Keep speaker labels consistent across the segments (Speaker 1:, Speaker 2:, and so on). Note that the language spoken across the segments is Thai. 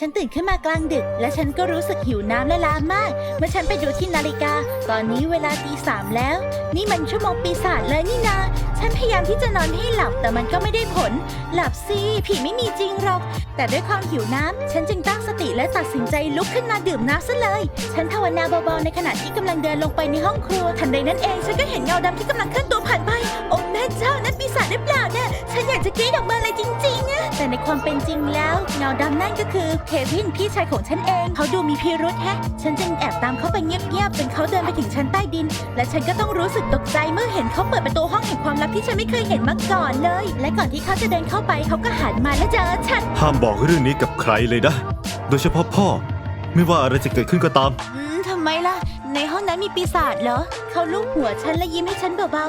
Speaker 1: ฉันตื่นขึ้นมากลางดึก และฉันก็รู้สึกหิวน้ำและล้ามาก เมื่อฉันไปดูที่นาฬิกา ตอนนี้เวลาตีสามแล้ว นี่มันชั่วโมงปีศาจเลยนี่นา ฉันพยายามที่จะนอนให้หลับแต่มันก็ไม่ได้ผล หลับสิผีไม่มีจริงหรอก แต่ด้วยความหิวน้ำฉันจึงตั้งสติและตัดสินใจลุกขึ้นมาดื่มน้ำซะเลย ฉันภาวนาเบาๆในขณะที่กำลังเดินลงไปในห้องครัว ทันใดนั้นเองฉันก็เห็นเงาดำที่กำลังเคลื่อนตัวผ่านไป โอ้แม่เจ้านั่นปีศาจหรือเปล่าเนี่ยฉันอยากจะกรี๊ดออกมาเลยจริงๆอะแต่ในความเป็นจริงแล้วเงาดำนั่นก็คือเควินพี่ชายของฉันเอง เขาดูมีพิรุษแฮะ ฉันจึงแอบตามเขาไปเงียบๆจนเขาเดินไปถึงชั้นใต้ดิน และฉันก็ต้องรู้สึกตกใจเมื่อเห็นเขาเปิดประตูห้องแห่งความลับที่ฉันไม่เคยเห็นมาก่อนเลย และก่อนที่เขาจะเดินเข้าไปเขาก็หันมาและเจอฉัน
Speaker 2: ห้ามบอกเรื่องนี้กับใครเลยนะ โดยเฉพาะพ่อ ไม่ว่าอะไรจะเกิดขึ้นก็ตาม
Speaker 1: อืมทำไมล่ะ ในห้องนั้นมีปีศาจเหรอ เขาลูบหัวฉันและยิ้มให้ฉันเบา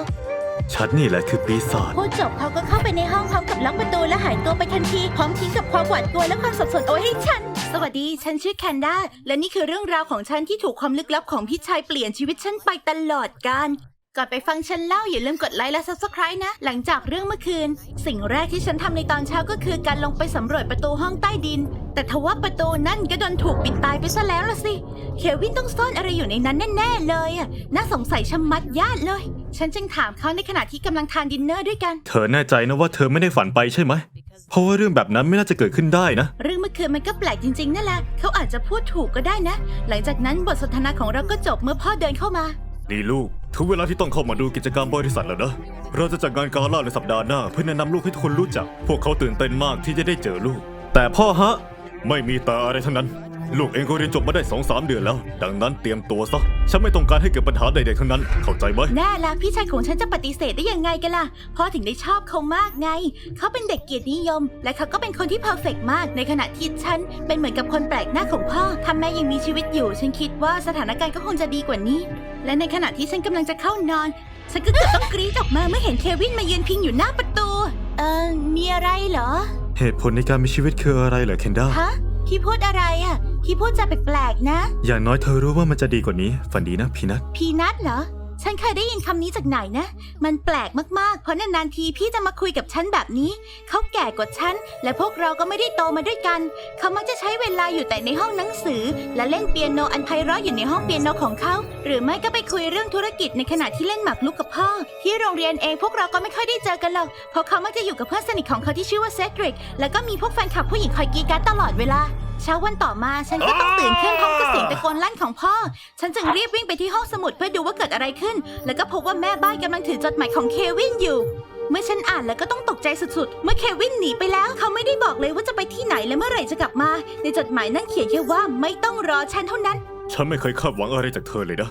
Speaker 2: ฉันนี่แหละคือปีศาจ
Speaker 1: ๆ พูดจบเขาก็เข้าไปในห้องพร้อมกับล็อกประตูและหายตัวไปทันที พร้อมทิ้งกับความหวาดกลัวและความสับสนเอาไว้ให้ฉัน สวัสดี ฉันชื่อแคนด้า และนี่คือเรื่องราวของฉันที่ถูกความลึกลับของพี่ชายเปลี่ยนชีวิตฉันไปตลอดกาล ก่อนไปฟังฉันเล่าอย่าลืมกดไลค์และ subscribe นะ หลังจากเรื่องเมื่อคืน สิ่งแรกที่ฉันทำในตอนเช้าก็คือการลงไปสำรวจประตูห้องใต้ดิน แต่ทว่าประตูนั่นก็โดนถูกปิดตายไปซะแล้วล่ะสิ เควินต้องซ่อนอะไรอยู่ในนั้นแน่ๆเลยอะน่าสงสัยชะมัดญาติเลย ฉันจึงถามเขาในขณะที่กำลังทานดินเนอร์ด้วยกัน
Speaker 2: เธอแน่ใจนะว่าเธอไม่ได้ฝันไปใช่ไหม เพราะว่าเรื่องแบบนั้นไม่น่าจะเกิดขึ้นได้นะ
Speaker 1: เรื่องเมื่อคืนมันก็แปลกจริงๆนั่นแหละเขาอาจจะพูดถูกก็ได้นะ หลังจากนั้นบทสนทนาของเราก็จบเมื่อพ่อเดินเข้ามา
Speaker 2: นี่ลูก ถึงเวลาที่ต้องเข้ามาดูกิจกรรมบริษัทแล้วนะ เราจะจัดงานกาล่าในสัปดาห์หน้าเพื่อแนะนำลูกให้ทุกคนรู้จัก พวกเขาตื่นเต้นมากที่จะได้เจอลูก แต่พ่อฮะ ไม่มีตาอะไรทั้งนั้น ลูกเองก็เรียนจบมาได้สองสามเดือนแล้ว ดังนั้นเตรียมตัวซะ ฉันไม่ต้องการให้เกิดปัญหาใดๆทั้งนั้น เข้าใจไหม
Speaker 1: แน่ละพี่ชายของฉันจะปฏิเสธได้ยังไงกันล่ะพ่อถึงได้ชอบเขามากไง เขาเป็นเด็กเกียรตินิยม และเขาก็เป็นคนที่เพอร์เฟกต์มาก ในขณะที่ฉันเป็นเหมือนกับคนแปลกหน้าของพ่อถ้าแม่ยังมีชีวิตอยู่ ฉันคิดว่าสถานการณ์ก็คงจะดีกว่านี้ และในขณะที่ฉันกำลังจะเข้านอน ฉันก็เกือบต้องกรี๊ดออกมาเมื่อเห็นเควินมายืนพิงอยู่หน้าประตู เออมีอะไรเหรอ
Speaker 2: เหตุผลในการมีชีวิตคืออะไรเหรอเคนด้า
Speaker 1: ฮะ พี่พูดอะไรอะพี่พูดจะแปลกๆนะ
Speaker 2: อย่างน้อยเธอรู้ว่ามันจะดีกว่านี้ ฝันดีนะพีนัท
Speaker 1: พีนัทเหรอ ฉันเคยได้ยินคำนี้จากไหนนะ มันแปลกมากๆ เพราะนานๆทีพี่จะมาคุยกับฉันแบบนี้ เขาแก่กว่าฉัน และพวกเราก็ไม่ได้โตมาด้วยกัน เขามักจะใช้เวลาอยู่แต่ในห้องหนังสือ และเล่นเปียโนอันไพเราะอยู่ในห้องเปียโนของเขา หรือไม่ก็ไปคุยเรื่องธุรกิจในขณะที่เล่นหมากรุกกับพ่อ ที่โรงเรียนเองพวกเราก็ไม่ค่อยได้เจอกันหรอก เพราะเขามักจะอยู่กับเพื่อนสนิทของเขาที่ชื่อว่าเซดริก แล้วก็มีพวกแฟนคลับผู้หญิงคอยกีดกรารตลอดเวลา เช้าวันต่อมาฉันก็ต้องตื่นขึ้นพร้อมกับเสียงตะโกนลั่นของพ่อ ฉันจึงรีบวิ่งไปที่ห้องสมุดเพื่อดูว่าเกิดอะไรขึ้น แล้วก็พบว่าแม่บ้านกำลังถือจดหมายของเควินอยู่ เมื่อฉันอ่านแล้วก็ต้องตกใจสุดๆ เมื่อเควินหนีไปแล้ว เขาไม่ได้บอกเลยว่าจะไปที่ไหนและเมื่อไหร่จะกลับมา ในจดหมายนั้นเขียนแค่ว่าไม่ต้องรอฉันเท่านั้น
Speaker 2: ฉันไม่เคยคาดหวังอะไรจากเธอเลยนะ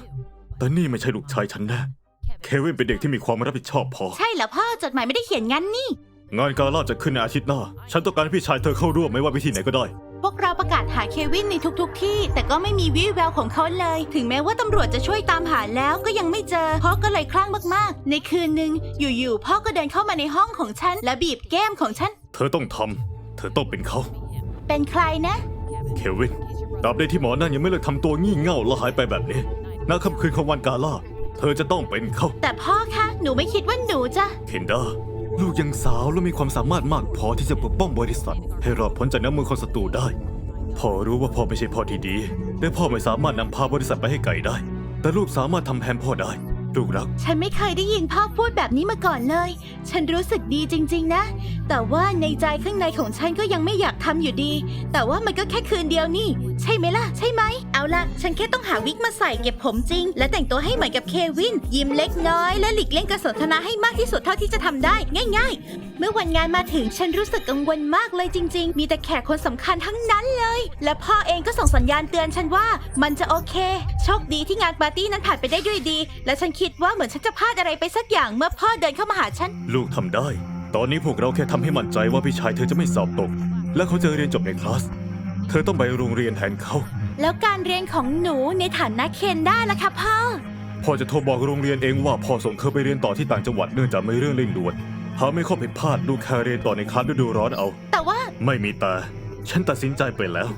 Speaker 2: แต่นี่ไม่ใช่ลูกชายฉันแน่เควินเป็นเด็กที่มีความรับผิดชอบพอ
Speaker 1: ใช่เหรอพ่อจดหมายไม่ได้เขียนงั้นนี่
Speaker 2: งานกาล่าจะขึ้นในอาทิตย์หน้า ฉันต้องการให้พี่ชายเธอเข้าร่วมไม่ว่าวิธีไหนก็ได้
Speaker 1: พ วกเราประกาศหาเควินในทุกๆทที่ แต่ก็ไม่มีวี่แววของเขาเลย ถึงแม้ว่าตำรวจจะช่วยตามหาแล้วก็ยังไม่เจอพ่อก็เลยคลั่งมากๆ ในคืนหนึ่งอยู่ๆพ่อก็เดินเข้ามาในห้องของฉันและบีบแก้มของฉัน
Speaker 2: เธอต้องทำ เธอต้องเป็นเขา
Speaker 1: เป็นใครนะ
Speaker 2: เควินตราบใดที่หมอนั่นยังไม่เลิกทำตัวงี่เง่าและหายไปแบบนี้ณค่ำคืนของวันกาล่า เธอจะต้องเป็นเขา
Speaker 1: แต่พ่อคะ หนูไม่คิดว่าหนูจะ
Speaker 2: เคนดา ลูกยังสาวและมีความสามารถมากพอที่จะปกป้องบริษัท ให้รอดพ้นจากน้ำมือของศัตรูได้ พ่อรู้ว่าพ่อไม่ใช่พ่อที่ดี และพ่อไม่สามารถนำพาบริษัทไปให้ไกลได้ แต่ลูกสามารถทำแทนพ่อได้ ลูกรัก
Speaker 1: ฉันไม่เคยได้ยินพ่อพูดแบบนี้มาก่อนเลย ฉันรู้สึกดีจริง ๆ นะ แต่ว่าในใจข้างในของฉันก็ยังไม่อยากทำอยู่ดี แต่ว่ามันก็แค่คืนเดียวนี่ ใช่ไหมล่ะ ใช่ไหม เอาล่ะ ฉันแค่ต้องหาวิกมาใส่เก็บผมจริง และแต่งตัวให้เหมือนกับเควิน ยิ้มเล็กน้อย และหลีกเลี่ยงการสนทนาให้มากที่สุดเท่าที่จะทำได้ ง่าย ๆ เมื่อวันงานมาถึงฉันรู้สึกกังวลมากเลยจริง ๆ มีแต่แขกคนสำคัญทั้งนั้นเลย และพ่อเองก็ส่งสัญญาณเตือนฉันว่า มันจะโอเค โชคดีที่งานปาร์ตี้นั้นผ่านไปได้ด้วยดี และฉันคิดว่าเหมือนฉันจะพลาดอะไรไปสักอย่างเมื่อพ่อเดินเข้ามาหาฉัน
Speaker 2: ลูกทำได้ ตอนนี้พวกเราแค่ทำให้มั่นใจว่าพี่ชายเธอจะไม่สอบตก และเขาจะเรียนจบในคลาส เธอต้องไปโรงเรียนแทนเขา
Speaker 1: แล้วการเรียนของหนูในฐานะเคนได้ล่ะคะพ่อ
Speaker 2: พ่อจะโทรบอกโรงเรียนเองว่าพ่อส่งเธอไปเรียนต่อที่ต่างจังหวัดเนื่องจากไม่เรื่องเร่งด่วนหากไม่ข้อผิดพลาดลูกแค่เรียนต่อในคลาสฤดูร้อนเอา
Speaker 1: แต่ว่า
Speaker 2: ไม่มีแต่ ฉันตัดสินใจไปแล้ว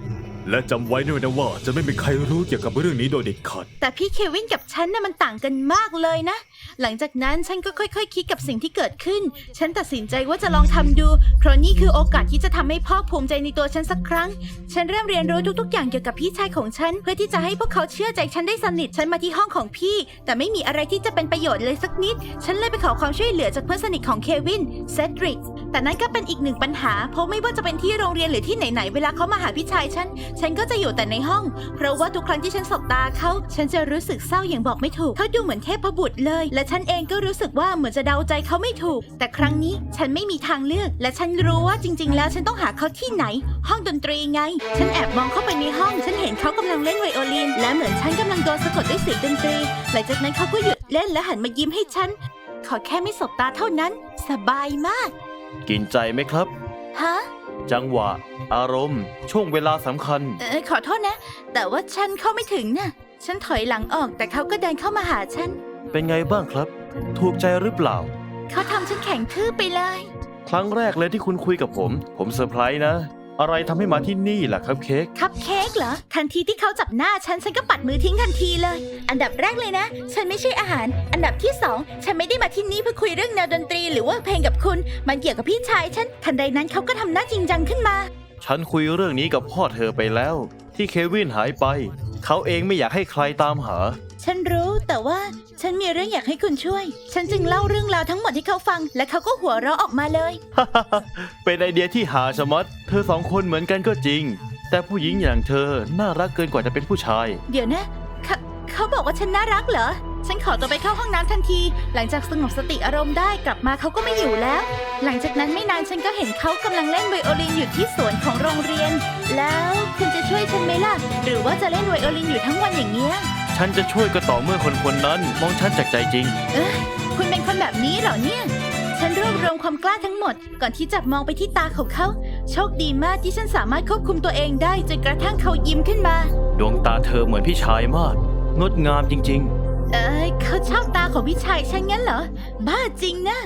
Speaker 2: และจำไว้ด้วยนะว่าจะไม่มีใครรู้เกี่ยวกับเรื่องนี้โดยเด็ดขาด
Speaker 1: แต่พี่เควินกับฉันน่ะมันต่างกันมากเลยนะ หลังจากนั้นฉันก็ค่อยๆคิดกับสิ่งที่เกิดขึ้น ฉันตัดสินใจว่าจะลองทำดู เพราะนี่คือโอกาสที่จะทำให้พ่อภูมิใจในตัวฉันสักครั้ง ฉันเริ่มเรียนรู้ทุกๆ อย่างเกี่ยวกับพี่ชายของฉัน เพื่อที่จะให้พวกเขาเชื่อใจฉันได้สนิท ฉันมาที่ห้องของพี่ แต่ไม่มีอะไรที่จะเป็นประโยชน์เลยสักนิด ฉันเลยไปขอความช่วยเหลือจากเพื่อนสนิทของเควินเซดริก แต่นั่นก็เป็นอีกหนึ่งปัญหา เพราะไม่ว่าจะเป็นที่โรงเรียนหรือที่ไหนๆ เวลาเขามาหาพี่ชายฉัน ฉันก็จะอยู่แต่ในห้อง เพราะว่าทุกครั้งที่ฉันสบตาเขา ฉันจะรู้สึกเศร้าอย่างบอกไม่ถูก เขาดูเหมือนเทพบุตรเลย และฉันเองก็รู้สึกว่าเหมือนจะเดาใจเขาไม่ถูก แต่ครั้งนี้ฉันไม่มีทางเลือก และฉันรู้ว่าจริง ๆ แล้วฉันต้องหาเขาที่ไหน ห้องดนตรีไง ฉันแอบมองเข้าไปในห้อง ฉันเห็นเขากำลังเล่นไวโอลิน และเหมือนฉันกำลังโดนสะกดด้วยเสียงดนตรี หลังจากนั้นเขาก็หยุดเล่นและหันมายิ้มให้ฉัน ขอแค่ไม่สบตาเท่านั้น สบายมาก
Speaker 3: กินใจไหมครับ
Speaker 1: ฮะ
Speaker 3: จังหวะ อารมณ์ ช่วงเวลาสำคัญ
Speaker 1: เออขอโทษนะ แต่ว่าฉันเข้าไม่ถึงน่ะ ฉันถอยหลังออกแต่เขาก็เดินเข้ามาหาฉัน
Speaker 3: เป็นไงบ้างครับ ถูกใจหรือเปล่า
Speaker 1: เขาทำฉันแข็งทื่อไปเลย
Speaker 3: ครั้งแรกเลยที่คุณคุยกับผม ผมเซอร์ไพรส์นะ อะไรทำให้มาที่นี่ล่ะครับเค้ก
Speaker 1: คัพเค้กเหรอ ทันทีที่เขาจับหน้าฉัน ฉันก็ปัดมือทิ้งทันทีเลย อันดับแรกเลยนะ ฉันไม่ใช่อาหาร อันดับที่สองฉันไม่ได้มาที่นี่เพื่อคุยเรื่องแนวดนตรีหรือว่าเพลงกับคุณ มันเกี่ยวกับพี่ชายฉัน ทันใดนั้นเขาก็ทำหน้าจริงจังขึ้นมา
Speaker 3: ฉันคุยเรื่องนี้กับพ่อเธอไปแล้ว ที่เควินหายไป เขาเองไม่อยากให้ใครตามหา
Speaker 1: ฉันรู้แต่ว่าฉันมีเรื่องอยากให้คุณช่วย ฉันจึงเล่าเรื่องราวทั้งหมดให้เขาฟัง และเขาก็หัวเราะออกมาเลย
Speaker 3: เป็นไอเดียที่หาชะมัด เธอสองคนเหมือนกันก็จริง แต่ผู้หญิงอย่างเธอน่ารักเกินกว่าจะเป็นผู้ชาย
Speaker 1: เดี๋ยวนะเขาเขาบอกว่าฉันน่ารักเหรอ ฉันขอตัวไปเข้าห้องน้ำทันที หลังจากสงบสติอารมณ์ได้กลับมาเขาก็ไม่อยู่แล้ว หลังจากนั้นไม่นานฉันก็เห็นเขากำลังเล่นไวโอลินอยู่ที่สวนของโรงเรียน แล้วคุณจะช่วยฉันไหมล่ะ หรือว่าจะเล่นไวโอลินอยู่ทั้งวันอย่างเงี้ย
Speaker 3: ฉันจะช่วยก็ต่อเมื่อคนคนนั้น มองฉันจากใจจริง
Speaker 1: เอ้ยคุณเป็นคนแบบนี้เหรอเนี่ย ฉันรวบรวมความกล้าทั้งหมด ก่อนที่จะมองไปที่ตาของเขา โชคดีมากที่ฉันสามารถควบคุมตัวเองได้จนกระทั่งเขายิ้มขึ้นมา
Speaker 3: ดวงตาเธอเหมือนพี่ชายมาก งดงามจริง
Speaker 1: เอ้ยเขาชอบตาของพี่ชายฉันงั้นเหรอ บ้าจริงนะ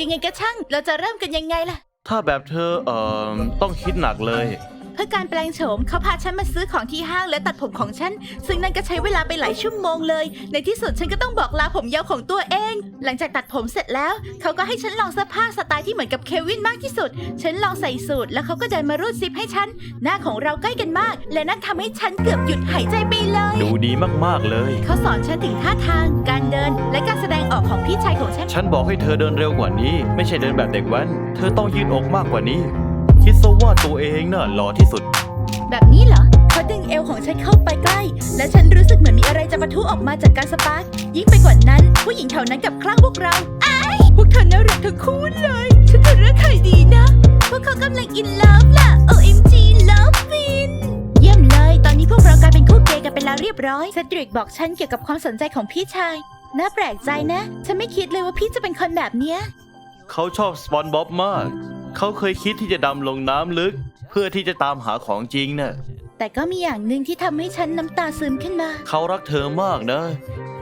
Speaker 1: ยังไงก็ช่าง เราจะเริ่มกันยังไงล่ะ
Speaker 3: ๆ ถ้าแบบเธอเอ่อต้องคิดหนักเลย
Speaker 1: เพื่อการแปลงโฉมเขาพาฉันมาซื้อของที่ห้างและตัดผมของฉัน ซึ่งนั่นก็ใช้เวลาไปหลายชั่วโมงเลย ในที่สุดฉันก็ต้องบอกลาผมยาวของตัวเอง หลังจากตัดผมเสร็จแล้ว เขาก็ให้ฉันลองเสื้อผ้าสไตล์ที่เหมือนกับเควินมากที่สุด ฉันลองใส่สูทแล้วเขาก็เดินมารูดซิปให้ฉัน หน้าของเราใกล้กันมาก และนั่นทำให้ฉันเกือบหยุดหายใจไปเลย
Speaker 3: ดูดีมากๆเลย
Speaker 1: เขาสอนฉันถึงท่าทาง การเดิน และการแสดงออกของพี่ชายของฉัน
Speaker 3: ฉันบอกให้เธอเดินเร็วกว่านี้ ไม่ใช่เดินแบบเด็กแว้น เธอต้องยืนอกมากกว่านี้ คิดซะว่าตัวเองน่ะหล่อที่สุด
Speaker 1: แบบนี้เหรอเขาดึงเอวของฉันเข้าไปใกล้ และฉันรู้สึกเหมือนมีอะไรจะปะทุออกมาจากการสปาร์กยิ่งไปกว่านั้น ผู้หญิงแถวนั้นกลับคลั่งพวกเราอ้ายพวกเธอน่ารักทั้งคู่เลย ฉันจะเลือกใครดีนะ พวกเขากำลังอินเลิฟล่ะ OMG love win เยี่ยมเลย ตอนนี้พวกเรากลายเป็นคู่เกย์กันไปแล้วเรียบร้อยเซดริกบอกฉันเกี่ยวกับความสนใจของพี่ชาย น่าแปลกใจนะ ฉันไม่คิดเลยว่าพี่จะเป็นคนแบบเนี้ย
Speaker 3: เขาชอบสปอนบ๊อบมาก เขาเคยคิดที่จะดำลงน้ำลึก เพื่อที่จะตามหาของจริงน่ะ
Speaker 1: แต่ก็มีอย่างหนึ่งที่ทำให้ฉันน้ำตาซึมขึ้นมา
Speaker 3: เขารักเธอมากนะ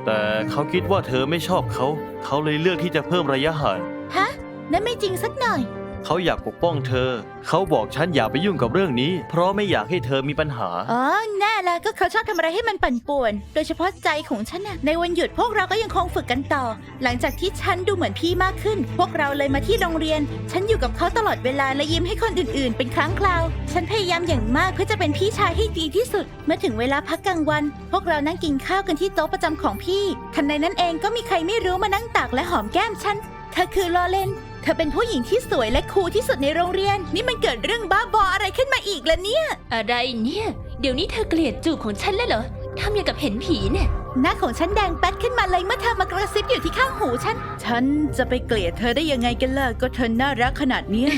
Speaker 3: แต่เขาคิดว่าเธอไม่ชอบเขา เขาเลยเลือกที่จะเพิ่มระยะห่าง
Speaker 1: ฮะนั่นไม่จริงสักหน่อย
Speaker 3: เขาอยากปกป้องเธอ เขาบอกฉันอย่าไปยุ่งกับเรื่องนี้ เพราะไม่อยากให้เธอมีปัญหา
Speaker 1: อ๋อ แน่ละก็เขาชอบทำอะไรให้มันปั่นป่วน โดยเฉพาะใจของฉันน่ะในวันหยุดพวกเราก็ยังคงฝึกกันต่อ หลังจากที่ฉันดูเหมือนพี่มากขึ้น พวกเราเลยมาที่โรงเรียน ฉันอยู่กับเขาตลอดเวลาและยิ้มให้คนอื่น ๆ เป็นครั้งคราว ฉันพยายามอย่างมากเพื่อจะเป็นพี่ชายให้ดีที่สุด เมื่อถึงเวลาพักกลางวัน พวกเรานั่งกินข้าวกันที่โต๊ะประจำของพี่ ทันใดนั้นเองก็มีใครไม่รู้มานั่งตักและหอมแก้มฉันเธอคือลอเลน เธอเป็นผู้หญิงที่สวยและคูลที่สุดในโรงเรียน นี่มันเกิดเรื่องบ้าบออะไรขึ้นมาอีกล่ะเนี่ย
Speaker 4: อะไรเนี่ย เดี๋ยวนี้เธอเกลียดจูบของฉันแล้วเหรอ ทำอย่างกับเห็นผีเนี่ย
Speaker 1: หน้าของฉันแดงแป๊ดขึ้นมาเลยเมื่อเธอมากระซิบอยู่ที่ข้างหูฉัน ฉันจะไปเกลียดเธอได้ยังไงกันล่ะ ก็เธอน่ารักขนาดเนี้ย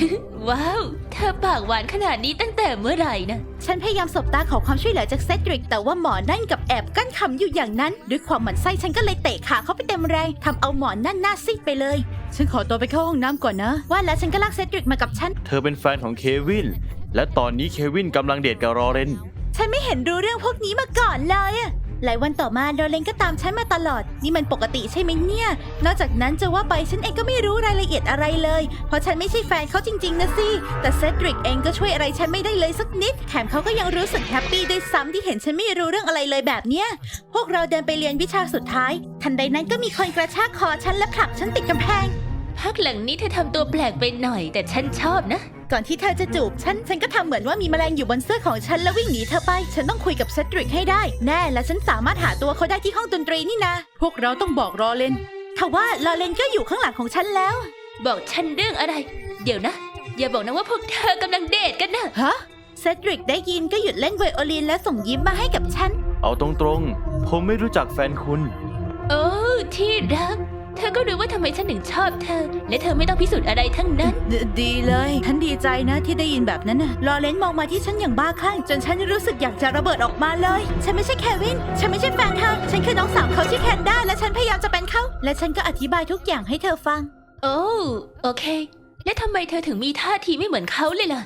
Speaker 4: ว้าว เธอปากหวานขนาดนี้ตั้งแต่เมื่อไหร่นะ
Speaker 1: ฉันพยายามสบตาขอความช่วยเหลือจากเซดริก แต่ว่าหมอนั่นกับแอบกั้นคำอยู่อย่างนั้น ด้วยความหมั่นไส้ฉันก็เลยเตะขาเขาไปเต็มแรงทำเอาหมอนั่นหน้าซีดไปเลย ฉันขอตัวไปเข้าห้องน้ำก่อนนะ ว่าแล้วฉันก็ลากเซดริกมากับฉัน
Speaker 3: เธอเป็นแฟนของเควิน และตอนนี้เควินกำลังเดทกับรอเรน
Speaker 1: ฉันไม่เห็นรู้เรื่องพวกนี้มาก่อนเลยอะหลายวันต่อมาโดเลนก็ตามฉันมาตลอด นี่มันปกติใช่ไหมเนี่ย นอกจากนั้นจะว่าไปฉันเองก็ไม่รู้รายละเอียดอะไรเลย เพราะฉันไม่ใช่แฟนเขาจริงๆนะสิ แต่เซดริกเองก็ช่วยอะไรฉันไม่ได้เลยสักนิด แถมเขาก็ยังรู้สึกแฮปปี้ด้วยซ้ำที่เห็นฉันไม่รู้เรื่องอะไรเลยแบบเนี้ย พวกเราเดินไปเรียนวิชาสุดท้าย ทันใดนั้นก็มีคนกระชากคอฉันและผลักฉันติดกำแพง
Speaker 4: พักหลังนี้เธอทำตัวแปลกไปหน่อย แต่ฉันชอบนะ
Speaker 1: ก่อนที่เธอจะจูบฉัน ฉันก็ทำเหมือนว่ามีแมลงอยู่บนเสื้อของฉันแล้ววิ่งหนีเธอไป ฉันต้องคุยกับเซดริกให้ได้ แน่และฉันสามารถหาตัวเขาได้ที่ห้องดนตรีนี่นะ พวกเราต้องบอกรอเลนทว่าลอเลนก็อยู่ข้างหลังของฉันแล้ว
Speaker 4: บอกฉันเรื่องอะไร เดี๋ยวนะ อย่าบอกนะว่าพวกเธอกำลังเดทกันนะ
Speaker 1: ฮะเซดริกได้ยินก็หยุดเล่นไวโอลินและส่งยิ้มมาให้กับฉัน
Speaker 3: เอาตรงๆ ผมไม่รู้จักแฟนคุณ
Speaker 4: โอ้ที่รัก เธอก็รู้ว่าทำไมฉันถึงชอบเธอ และเธอไม่ต้องพิสูจน์อะไรทั้งนั้น
Speaker 1: ดดีเลย ฉันดีใจนะที่ได้ยินแบบนั้นนะลอเรนซ์มองมาที่ฉันอย่างบ้าคลั่งจนฉันรู้สึกอยากจะระเบิดออกมาเลย ฉันไม่ใช่แควิน ฉันไม่ใช่แฟนเธอ ฉันคือน้องสาวเขาที่อแคนด้าและฉันพยายามจะเป็นเขา และฉันก็อธิบายทุกอย่างให้เธอฟัง
Speaker 4: โอ้ โอเค และทำไมเธอถึงมีท่าทีไม่เหมือนเขาเลยล่ะ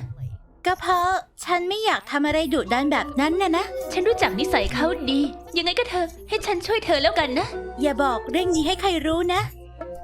Speaker 1: ก็เพราะฉันไม่อยากทำอะไรดุดันแบบนั้นนะนะ
Speaker 4: ฉันรู้จักนิสัยเขาดี ยังไงก็เธอ ให้ฉันช่วยเธอแล้วกันนะ
Speaker 1: อย่าบอกเรื่องนี้ให้ใครรู้นะ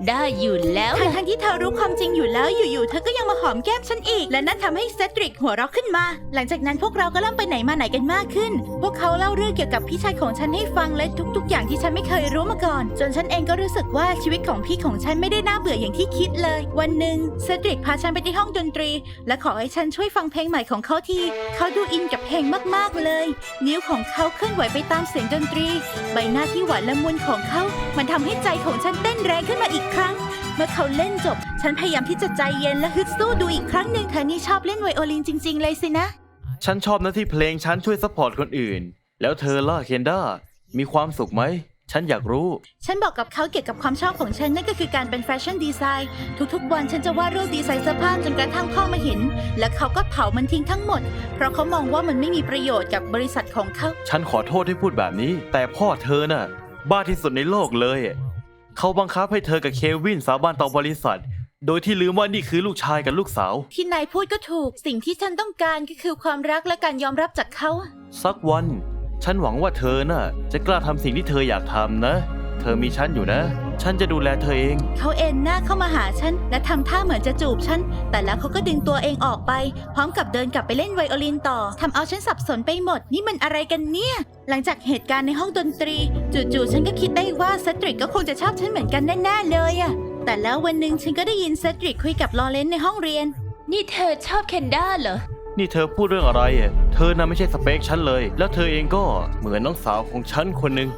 Speaker 4: ได้อยู่แล้ว
Speaker 1: ทั้งทั้งที่เธอรู้ความจริงอยู่แล้วอยู่ๆเธอก็ยังมาหอมแก้มฉันอีก และนั่นทำให้เซดริกหัวเราะขึ้นมา หลังจากนั้นพวกเราก็เริ่มไปไหนมาไหนกันมากขึ้น พวกเขาเล่าเรื่องเกี่ยวกับพี่ชายของฉันให้ฟังและทุก ๆ อย่างที่ฉันไม่เคยรู้มาก่อน จนฉันเองก็รู้สึกว่าชีวิตของพี่ของฉันไม่ได้น่าเบื่ออย่างที่คิดเลย วันหนึ่งเซดริกพาฉันไปที่ห้องดนตรี และขอให้ฉันช่วยฟังเพลงใหม่ของเขาทีเขาดูอินกับเพลงมากๆเลย นิ้วของเขาเคลื่อนไหวไปตามเสียงดนตรี ใบหน้าที่หวานละมุนของเขา มันทำให้ใจของฉันเต้นแรงขึ้นมาอีกครั้ง เมื่อเขาเล่นจบ ฉันพยายามที่จะใจเย็นและฮึดสู้ดูอีกครั้งหนึ่งเธอนี่ชอบเล่นไวโอลินจริง ๆ เลยสินะ
Speaker 3: ฉันชอบนะที่เพลงฉันช่วยซัพพอร์ตคนอื่น แล้วเธอล่ะเคนด้ามีความสุขไหม ฉันอยากรู้
Speaker 1: ฉันบอกกับเขาเกี่ยวกับความชอบของฉันนั่นก็คือการเป็นแฟชั่นดีไซน์ทุกๆ วันฉันจะวาดรูปดีไซน์เสื้อผ้าจนกระทั่งพ่อมาเห็น และเขาก็เผามันทิ้งทั้งหมด เพราะเขามองว่ามันไม่มีประโยชน์กับบริษัทของเขา
Speaker 3: ฉันขอโทษที่พูดแบบนี้ แต่พ่อเธอน่ะ บ้าที่สุดในโลกเลย เขาบังคับให้เธอกับเควินสาบานต่อบริษัท โดยที่ลืมว่านี่คือลูกชายกับลูกสาว
Speaker 1: ที่นายพูดก็ถูก สิ่งที่ฉันต้องการก็คือความรักและการยอมรับจากเขา
Speaker 3: สักวัน ฉันหวังว่าเธอน่ะ จะกล้าทำสิ่งที่เธออยากทำนะ เธอมีฉันอยู่นะ ฉันจะดูแลเธอเอง
Speaker 1: เขาเอ็นหน้าเข้ามาหาฉัน และทำท่าเหมือนจะจูบฉัน แต่แล้วเขาก็ดึงตัวเองออกไป พร้อมกับเดินกลับไปเล่นไวโอลินต่อทำเอาฉันสับสนไปหมด นี่มันอะไรกันเนี่ย หลังจากเหตุการณ์ในห้องดนตรี จู่ๆฉันก็คิดได้ว่าเซดริกก็คงจะชอบฉันเหมือนกันแน่ๆเลยอะแต่แล้ววันหนึ่งฉันก็ได้ยินเซดริกคุยกับลอเรนซ์ในห้องเรียน
Speaker 4: นี่เธอชอบเคนด้าเหรอ
Speaker 3: นี่เธอพูดเรื่องอะไรอะเธอน่ะไม่ใช่สเปคฉันเลย แล้วเธอเองก็เหมือนน้องสาวของฉันคนหนึ่ง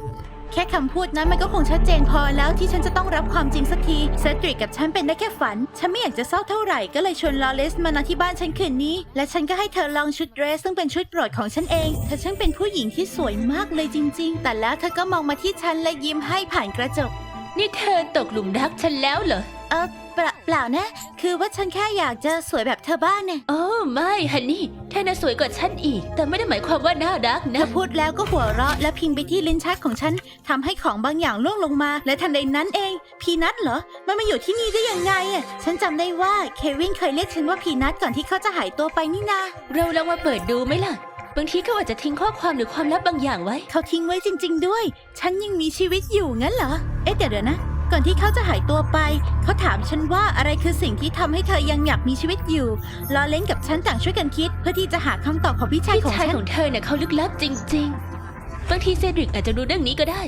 Speaker 1: แค่คำพูดนั้นมันก็คงชัดเจนพอแล้วที่ฉันจะต้องรับความจริงสักทีเซดริกกับฉันเป็นได้แค่ฝัน ฉันไม่อยากจะเศร้าเท่าไหร่ก็เลยชวนลอเรนซ์มานอนที่บ้านฉันคืนนี้ และฉันก็ให้เธอลองชุดเดรสซึ่งเป็นชุดโปรดของฉันเองเธอช่างเป็นผู้หญิงที่สวยมากเลยจริง ๆ แต่แล้วเธอก็มองมาที่ฉันและยิ้มให้ผ่านกระจก
Speaker 4: นี่เธอตกหลุมรักฉันแล้วเหรอ
Speaker 1: เออ เปล่าเปล่านะ คือว่าฉันแค่อยากจะสวยแบบเธอบ้างเนี่ย
Speaker 4: โอ้ไม่ฮันนี่เธอน่ะสวยกว่าฉันอีก แต่ไม่ได้หมายความว่าน่ารัก
Speaker 1: เธ
Speaker 4: นะ
Speaker 1: อพูดแล้วก็หัวเราะและพิงไปที่ลิ้นชักของฉันทำให้ของบางอย่างล่วงลงมา และทันใดนั้นเอง พีนัทเหรอ มันมาอยู่ที่นี่ได้ยังไงอะฉันจำได้ว่าเควินเคยเรียกฉันว่าพีนัทก่อนที่เขาจะหายตัวไปนี่นา
Speaker 4: เราลองมาเปิดดูไหมล่ะ บางทีเขาอาจจะทิ้งข้อความหรือความลับบางอย่างไว้
Speaker 1: เขาทิ้งไว้จริง ๆ ด้วย ฉันยังมีชีวิตอยู่งั้นเหรอ เอ๊ะเดี๋ยวเดี๋ยวนะ ก่อนที่เขาจะหายตัวไป เขาถามฉันว่าอะไรคือสิ่งที่ทำให้เธอยังอยากมีชีวิตอยู่ลอเล้นกับฉันต่างช่วยกันคิด เพื่อที่จะหาคำตอบของพี่ชาย
Speaker 4: พี่
Speaker 1: ของ
Speaker 4: ชาย
Speaker 1: ฉัน
Speaker 4: ของเธอเนี่ยเขาลึกลับจริงๆ บางทีเซดริกอาจจะรู้เรื่องนี้ก็ได้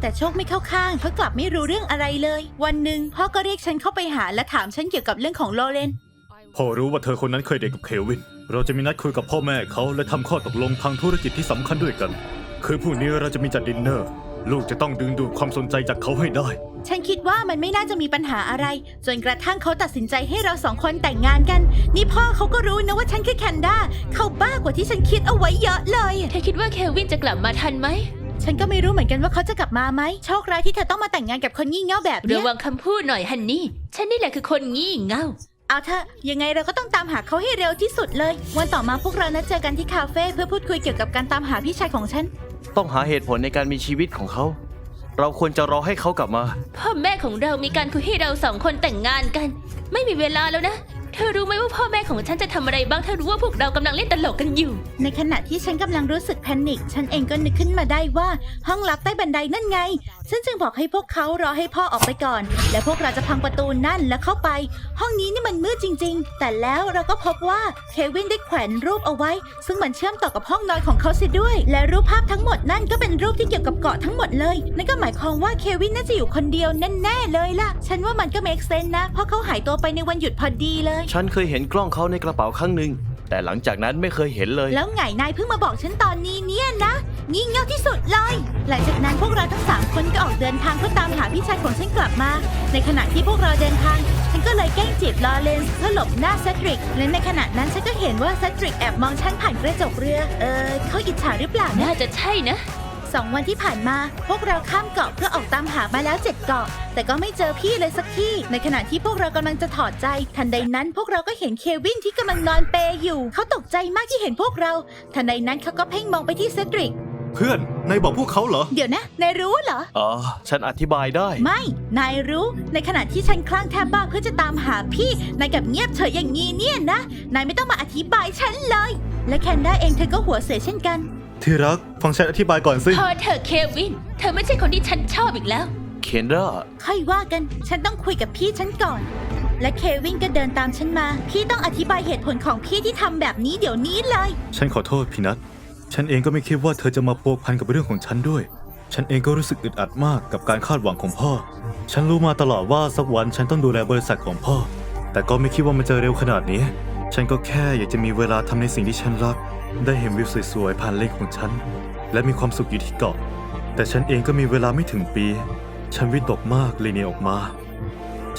Speaker 1: แต่โชคไม่เข้าข้างเขากลับไม่รู้เรื่องอะไรเลย วันหนึ่งพ่อก็เรียกฉันเข้าไปหาและถามฉันเกี่ยวกับเรื่องของโลเรน
Speaker 2: พ่อรู้ว่าเธอคนนั้นเคยเดทกับเควิน เราจะมีนัดคุยกับพ่อแม่เขาและทำข้อตกลงทางธุรกิจที่สำคัญด้วยกัน คือพรุ่งนี้เราจะมีจัดดินเนอร์ ลูกจะต้องดึงดูดความสนใจจากเขาให้ได้
Speaker 1: ฉันคิดว่ามันไม่น่าจะมีปัญหาอะไร จนกระทั่งเขาตัดสินใจให้เราสองคนแต่งงานกัน นี่พ่อเขาก็รู้นะว่าฉันคือแคนด้าเขาบ้ากว่าที่ฉันคิดเอาไว้เยอะเลย
Speaker 4: เธอคิดว่าเควินจะกลับมาทันไหม
Speaker 1: ฉันก็ไม่รู้เหมือนกันว่าเขาจะกลับมาไหมโชคร้ายที่เธอต้องมาแต่งงานกับคนงี่เง่าแบบ
Speaker 4: ระ
Speaker 1: เนี้ย
Speaker 4: วังคำพูดหน่อยฮันนี่ ฉันนี่แหละคือคนงี่เง่า
Speaker 1: เอาเถอะยังไงเราก็ต้องตามหาเขาให้เร็วที่สุดเลย วันต่อมาพวกเรานัดเจอกันที่คาเฟ่เพื่อพูดคุยเกี่ยวกับการตามหาพี่ชายของฉัน
Speaker 3: ต้องหาเหตุผลในการมีชีวิตของเขา เราควรจะรอให้เขากลับมา
Speaker 4: พ่อแม่ของเรามีการคุยให้เราสองคนแต่งงานกัน ไม่มีเวลาแล้วนะ เธอรู้ไหมว่าพ่อแม่ของฉันจะทำอะไรบ้างถ้ารู้ว่าพวกเรากำลังเล่นตลกกันอยู่
Speaker 1: ในขณะที่ฉันกำลังรู้สึกแพนิค ฉันเองก็นึกขึ้นมาได้ว่าห้องลับใต้บันไดนั่นไง ฉันจึงบอกให้พวกเขารอให้พ่อออกไปก่อน และพวกเราจะพังประตูนั่นแล้วเข้าไป ห้องนี้นี่มันมืดจริง ๆ แต่แล้วเราก็พบว่าเควินได้แขวนรูปเอาไว้ ซึ่งมันเชื่อมต่อกับห้องนอนของเขาเสียด้วย และรูปภาพทั้งหมดนั่นก็เป็นรูปที่เกี่ยวกับเกาะทั้งหมดเลย นั่นก็หมายความว่าเควินน่าจะอยู่คนเดียวแน่ๆเลยล่ะ ฉันว่ามันก็ make sense นะ เพราะเขาหายตัวไปในวันหยุดพอดีเลย
Speaker 3: ฉันเคยเห็นกล้องเขาในกระเป๋าครั้งหนึ่งแต่หลังจากนั้นไม่เคยเห็นเลย
Speaker 1: แล้วไงนายเพิ่งมาบอกฉันตอนนี้เนี่ยนะ งี่เง่าที่สุดเลย หลังจากนั้นพวกเราทั้งสามคนก็ออกเดินทางเพื่อตามหาพี่ชายของฉันกลับมา ในขณะที่พวกเราเดินทาง ฉันก็เลยแกล้งจีบลอเรนซ์เพื่อหลบหน้าเซดริก และในขณะนั้นฉันก็เห็นว่าเซดริกแอบมองฉันผ่านกระจกเรือ เออเขาอิจฉาหรือเปล่านะ
Speaker 4: น่าจะใช่นะ
Speaker 1: สองวันที่ผ่านมา พวกเราข้ามเกาะเพื่อออกตามหามาแล้วเจ็ดเกาะ แต่ก็ไม่เจอพี่เลยสักที่ ในขณะที่พวกเรากำลังจะถอดใจ ทันใดนั้นพวกเราก็เห็นเควินที่กำลังนอนเปยอยู่ เขาตกใจมากที่เห็นพวกเรา ทันใดนั้นเขาก็เพ่งมองไปที่เซดริก
Speaker 2: เพื่อนนายบอกพวกเขาเหรอ
Speaker 1: เดี๋ยวนะ นายรู้เหรอ
Speaker 3: อ๋อ ฉันอธิบายได้
Speaker 1: ไม่ นายรู้ ในขณะที่ฉันคลั่งแทบบ้าเพื่อจะตามหาพี่ นายกลับเงียบเฉยอย่างงี้เนี่ยนะ นายไม่ต้องมาอธิบายฉันเลย และแคนด้าเองเธอก็หัวเสียเช่นกัน
Speaker 2: ที่รัก ฟังฉันอธิบายก่อนสิ
Speaker 4: พอเธอะเควิน เธอไม่ใช่คนที่ฉันชอบอีกแล้ว
Speaker 3: เคนรา
Speaker 1: ค่อยว่ากัน ฉันต้องคุยกับพี่ฉันก่อน และเควินก็เดินตามฉันมา พี่ต้องอธิบายเหตุผลของพี่ที่ทำแบบนี้เดี๋ยวนี้เลย
Speaker 2: ฉันขอโทษพี่นัท ฉันเองก็ไม่คิดว่าเธอจะมาพัวพันกับเรื่องของฉันด้วย ฉันเองก็รู้สึกอึดอัดมากกับการคาดหวังของพ่อ ฉันรู้มาตลอดว่าสักวันฉันต้องดูแลบริษัทของพ่อ แต่ก็ไม่คิดว่ามันจะเร็วขนาดนี้ ฉันก็แค่อยากจะมีเวลาทำในสิ่งที่ฉันรัก ได้เห็นวิวสวยๆผ่านเลนของฉัน และมีความสุขอยู่ที่เกาะ แต่ฉันเองก็มีเวลาไม่ถึงปี ฉันวิตกมากเลยเนี่ยออกมา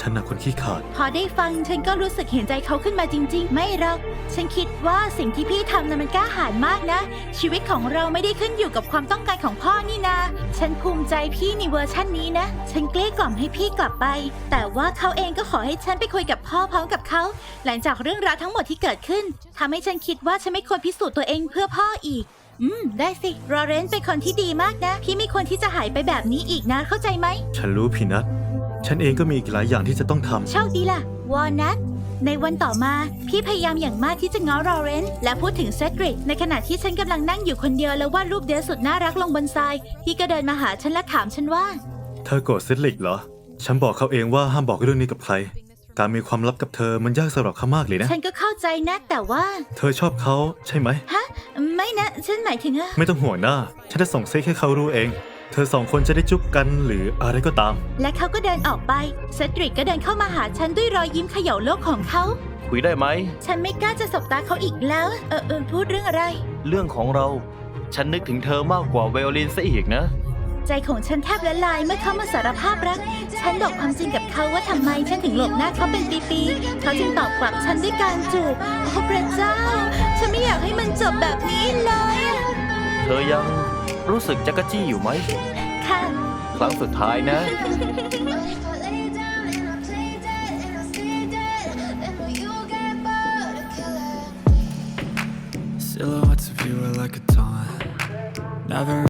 Speaker 2: ฉันน่ะคนขี้ขลาด
Speaker 1: พอได้ฟังฉันก็รู้สึกเห็นใจเขาขึ้นมาจริง ๆ ไม่หรอก ฉันคิดว่าสิ่งที่พี่ทำนะมันกล้าหาญมากนะ ชีวิตของเราไม่ได้ขึ้นอยู่กับความต้องการของพ่อนี่นา ฉันภูมิใจพี่ในเวอร์ชั่นนี้นะ ฉันเกลี้ยกล่อมให้พี่กลับไป แต่ว่าเขาเองก็ขอให้ฉันไปคุยกับพ่อพร้อมกับเขา หลังจากเรื่องราวทั้งหมดที่เกิดขึ้นทำให้ฉันคิดว่าฉันไม่ควรพิสูจน์ตัวเองเพื่อพ่ออีก อืม ได้สิรอเรนซ์เป็นคนที่ดีมากนะ พี่ไม่ควรที่จะหายไปแบบนี้อีกนะ เข้าใจไหม
Speaker 2: ฉันรู้พี่นัท ฉันเองก็มีอีกหลายอย่างที่จะต้องทำ
Speaker 1: โชคดีล่ะ วอลนัทในวันต่อมา พี่พยายามอย่างมากที่จะง้อลอเรนซ์และพูดถึงเซดริก ในขณะที่ฉันกำลังนั่งอยู่คนเดียวแล้ววาดรูปเดียวสุดน่ารักลงบนทราย พี่ก็เดินมาหาฉันและถามฉันว่า
Speaker 2: เธอโกรธเซดลิกเหรอ ฉันบอกเขาเองว่าห้ามบอกเรื่องนี้กับใคร การมีความลับกับเธอมันยากสำหรับเขามากเลยนะ
Speaker 1: ฉันก็เข้าใจนะ แต่ว่า
Speaker 2: เธอชอบเขาใช่ไหม
Speaker 1: ฮะ ไม่นะ ฉันหมายถึงอะ
Speaker 2: ไม่ต้องห่วงหน้าฉันจะส่งเซ็กให้เขารู้เอง เธอสองคนจะได้จุ๊บกันหรืออะไรก็ตาม
Speaker 1: และเขาก็เดินออกไปเซดริกก็เดินเข้ามาหาฉันด้วยรอยยิ้มเขย่าโลกของเขา
Speaker 3: คุยได้ไหม
Speaker 1: ฉันไม่กล้าจะสบตาเขาอีกแล้ว เออเออพูดเรื่องอะไร
Speaker 3: เรื่องของเรา ฉันนึกถึงเธอมากกว่าไวโอลินซะอีกนะ
Speaker 1: ใจของฉันแทบละลายเมื่อเขามาสารภาพรัก ฉันบอกความจริงกับเขาว่าทำไมฉันถึงหลบหน้าเขาเป็นปีๆ เขาจึงตอบกลับฉันด้วยการจูบ โอ้พระเจ้า ฉันไม่อยากให้มันจบแบบนี้เลยอะ
Speaker 3: เธอยัง รู้สึกจักรจี้อยู่ไหม
Speaker 1: ค่ะ
Speaker 3: ครั้งสุดท้ายนะ
Speaker 5: Silhouettes of you are like a taunt. Never